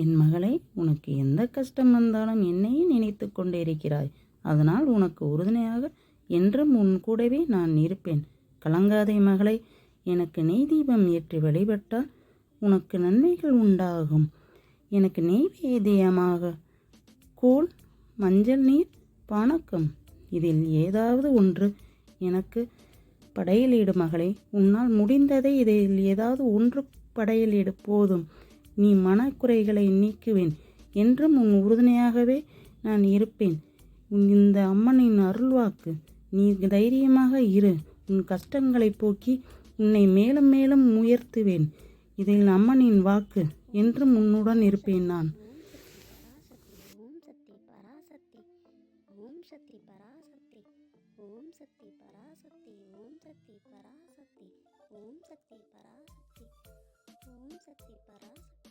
என் மகளே உனக்கு எந்த கஷ்டம் வந்தாலும் என்னையே நினைத்து கொண்டே இருக்கிறாய். அதனால் உனக்கு உறுதுணையாக என்றும் உன் கூடவே நான் இருப்பேன். கலங்காதே மகளே எனக்கு நெய் தீபம் ஏற்றி வழிபட்டால் உனக்கு நன்மைகள் உண்டாகும். எனக்கு நெய்வேதியமாக கூழ் மஞ்சள் நீர் பானக்கம் இதில் ஏதாவது ஒன்று எனக்கு படையலிடு மகளே. உன்னால் முடிந்ததை இதில் ஏதாவது ஒன்று படையலிடு போதும். நீ மனக்குறைகளை நீக்குவேன் என்றும் உன் உறுதுணையாகவே நான் இருப்பேன். உன் இந்த அம்மனின் அருள்வாக்கு நீ தைரியமாக இரு. உன் கஷ்டங்களை போக்கி உன்னை மேலும் மேலும் உயர்த்துவேன். இதில் அம்மனின் வாக்கு என்றும் உன்னுடன் இருப்பேன் நான். ஓம் சக்தி பராசக்தி ஓம் சக்தி பராசக்தி ஓம் சக்தி பராசக்தி ஓம் சக்தி பராசக்தி ஓம் சக்தி பராசக்தி ஓம் சக்தி பராசக்தி.